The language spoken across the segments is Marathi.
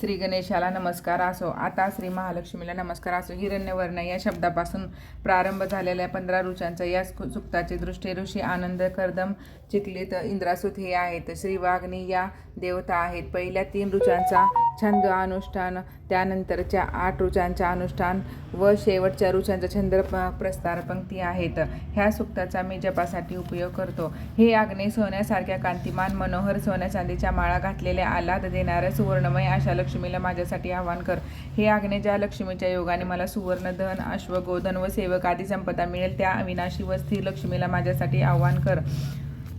श्री गणेशाला नमस्कार असो. आता श्री महालक्ष्मीला नमस्कार असो. हिरण्यवर्ण या शब्दापासून प्रारंभ झालेल्या पंधरा ऋचांचा या सुक्ताची सुक्ताचे दृष्टी ऋषी आनंद कर्दम चिखलित इंद्रासुत हे आहेत. श्री वाघनी या देवता आहेत. पहिल्या तीन ऋचांचा छंद अनुष्ठान त्यानंतरच्या आठ ऋचांचा अनुष्ठान व शेवटच्या ऋचांचा छंद प्रस्तार पंक्ती आहेत. ह्या सुक्ताचा मी जपासाठी उपयोग करतो. हे आग्ने सोन्यासारख्या कांतिमान मनोहर सोन्या चांदीच्या माळा घातलेल्या आल्हाद देणाऱ्या सुवर्णमय अशा लक्ष्मीला माझ्यासाठी आवाहन कर. हे आग्ने ज्या लक्ष्मीच्या योगाने मला सुवर्ण धन अश्व गोधन व सेवक आदी संपदा मिळेल त्या अविनाशी व स्थिर लक्ष्मीला माझ्यासाठी आवाहन कर.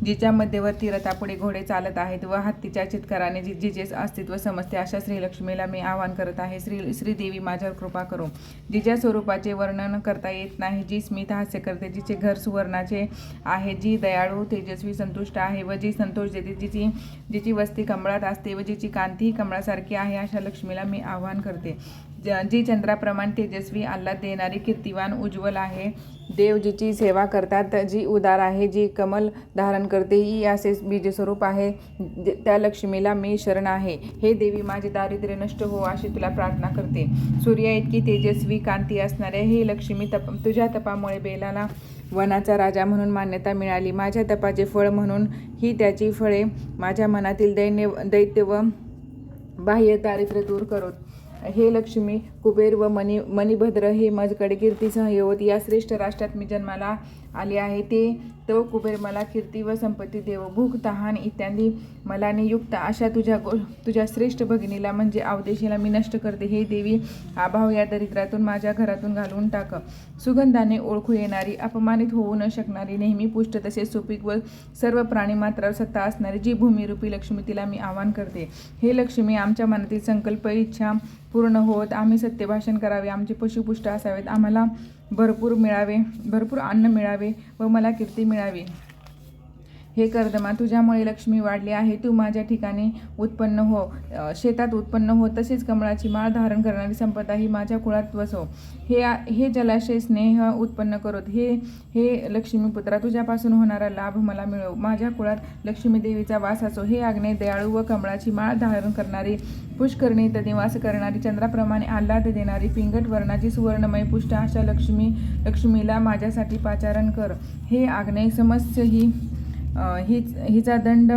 जिच्या मध्यवर्ती रथापुढे घोडे चालत आहेत व हत्तीच्या चित्काराने जी जिचे अस्तित्व समजते अशा श्रीलक्ष्मीला मी आवाहन करत आहे. श्री श्रीदेवी माझ्यावर कृपा करू. जिच्या स्वरूपाचे वर्णन करता येत नाही जी स्मित हास्य करते जिचे घर सुवर्णाचे आहे जी दयाळू तेजस्वी संतुष्ट आहे व जी संतोष देते जिची जिची वस्ती कमळात असते व जिची कांतीही कमळासारखी आहे अशा लक्ष्मीला मी आवाहन करते. ज- जी चंद्राप्रमाण तेजस्वी आल्हाद देणारी कीर्तिवान उज्ज्वल आहे. देव जीची सेवा करतात जी उदार आहे जी कमल धारण करते ही असे बीजस्वरूप आहे. त्या लक्ष्मीला मी शरण आहे. हे देवी माझे दारिद्र्य नष्ट हो अशी तुला प्रार्थना करते. सूर्या इतकी तेजस्वी कांती असणारे हे लक्ष्मी तप तुझ्या तपामुळे बेलाला वनाचा राजा म्हणून मान्यता मिळाली. माझ्या तपाचे फळ म्हणून ही त्याची फळे माझ्या मनातील दैन्य दैत्य व बाह्य दारिद्र्य दूर करोत हे लक्ष्मी कुबेर व मणी मणिभद्र हे माझ्याकडे कीर्तीसह येवत या श्रेष्ठ राष्ट्रात मी जन्माला आले आहे. ते तो कुबेर मला कीर्ती व संपत्ती देव भूक तहान इत्यादी मलाने युक्त अशा तुझ्या गो तुझ्या श्रेष्ठ भगिनीला म्हणजे अवदेशीला मी नष्ट करते. हे देवी आभाव या दरिद्रातून माझ्या घरातून घालून टाक. सुगंधाने ओळखू येणारी अपमानित होऊ न शकणारी नेहमी पुष्ट तसेच सुपीक व सर्व प्राणी मात्रावर सत्ता असणारी जी भूमिरूपी लक्ष्मी तिला मी आवाहन करते. हे लक्ष्मी आमच्या मनातील संकल्प इच्छा पूर्ण होत आम्ही सत्यभाषण करावे आमचे पशुपुष्ट असावेत. आम्हाला भरपूर मिळावे भरपूर अन्न मिळावे व मला कीर्ती मिळावी. हे कर्दमा तुझ्यामुळे लक्ष्मी वाढली आहे. तू माझ्या ठिकाणी उत्पन्न हो. शेतात उत्पन्न हो. तसेच कमळाची माळ धारण करणारी संपदा ही माझ्या कुळात वसो हे हे जलाशय स्नेह उत्पन्न करोत. हे हे लक्ष्मीपुत्रा तुझ्यापासून होणारा लाभ मला मिळव. माझ्या कुळात लक्ष्मी देवीचा वास असो. हे आग्ने दयाळू व कमळाची माळ धारण करणारी पुष्करणी तदिवास निवास करणारी चंद्राप्रमाणे आल्हाद देणारी पिंगट वर्णाची सुवर्णमय पुष्ट अशा लक्ष्मी लक्ष्मीला माझ्यासाठी पाचारण कर. हे आग्नेय समस्य ही हीच हिचा दंड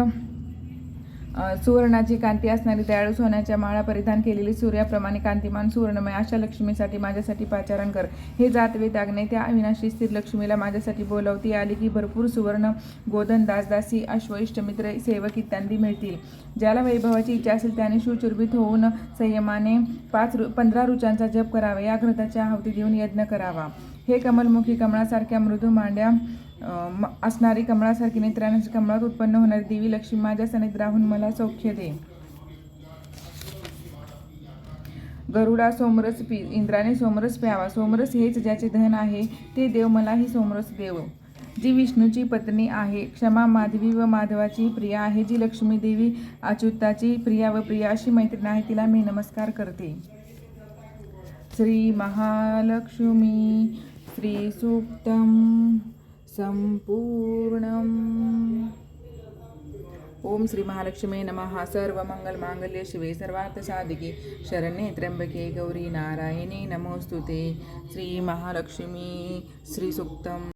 सुवर्णाची कांती असणारी दयाळू सोन्याच्या माळा परिधान केलेली सूर्याप्रमाणे कांतिमान सुवर्णमय अशा लक्ष्मीसाठी माझ्यासाठी पाचारण कर. हे जातवेद दागणे त्या अविनाशी स्थिर लक्ष्मीला माझ्यासाठी बोलवती आली की भरपूर सुवर्ण गोधन दासदासी अश्व इष्टमित्र सेवक इत्यादी मिळतील. ज्याला वैभवाची इच्छा असेल त्याने सुचुर्भित होऊन संयमाने पाच रु पंधरा रुचांचा जप करावा. या घृताच्या आहुती देऊन यज्ञ करावा. हे कमलमुखी कमळासारख्या मृदू मांड्या म- असणारी कमळासारखी नेत्रांची कमळात उत्पन्न होणारी देवी लक्ष्मी माझ्या सनिध राहून मला सौख्य दे. गरुडा सोमरस पी इंद्राने सोमरस प्यावा. सोमरस हेच ज्याचे धन आहे ते देव मलाही सोमरस देव. जी विष्णूची पत्नी आहे क्षमा माधवी व माधवाची प्रिया आहे जी लक्ष्मी देवी अच्युताची प्रिया व प्रिया अशी मैत्रीण आहे तिला मी नमस्कार करते. श्री महालक्ष्मी श्री सूक्तम संपूर्णम। ओम श्री महालक्ष्मी नमः। सर्व मंगल मांगल्य शिवे सर्वार्थ साधिके शरण्ये त्र्यंबके गौरी नारायणी नमोस्तुते श्री महालक्ष्मी श्री